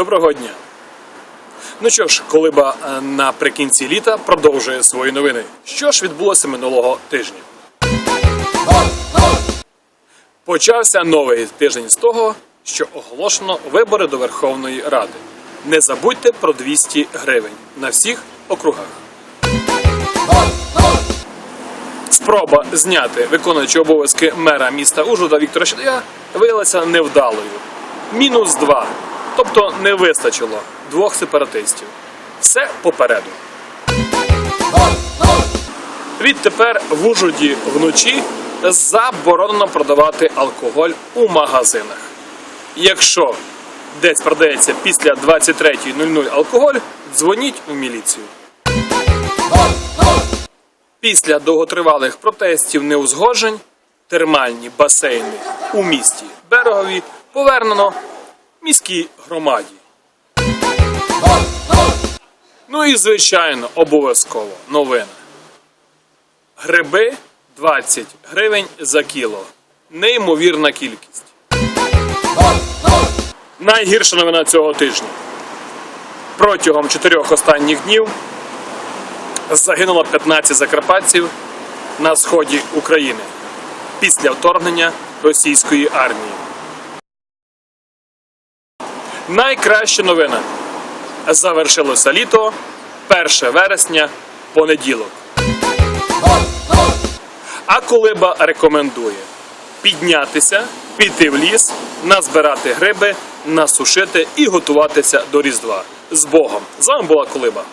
Доброго дня. Ну що ж, Колиба е, наприкінці літа продовжує свої новини. Що ж відбулося минулого тижня? Почався новий тиждень з того, що оголошено вибори до Верховної Ради. Не забудьте про 200 гривень на всіх округах. Спроба зняти виконуючи обов'язки мера міста Ужгорода Віктора Щедая виявилася невдалою. Мінус два. Тобто не вистачило двох сепаратистів. Все попереду. Відтепер в Ужгороді вночі заборонено продавати алкоголь у магазинах. Якщо десь продається після 23.00 алкоголь, дзвоніть у міліцію. Після довготривалих протестів неузгоджень термальні басейни у місті Берегові повернено міській громаді. Ну і звичайно, обов'язково новина. Гриби 20 гривень за кіло. Неймовірна кількість. Найгірша новина цього тижня. Протягом чотирьох останніх днів загинуло 15 закарпатців на сході України після вторгнення російської армії. Найкраща новина. Завершилося літо 1 вересня, понеділок. А Колиба рекомендує піднятися, піти в ліс, назбирати гриби, насушити і готуватися до Різдва. З Богом! З вами була Колиба.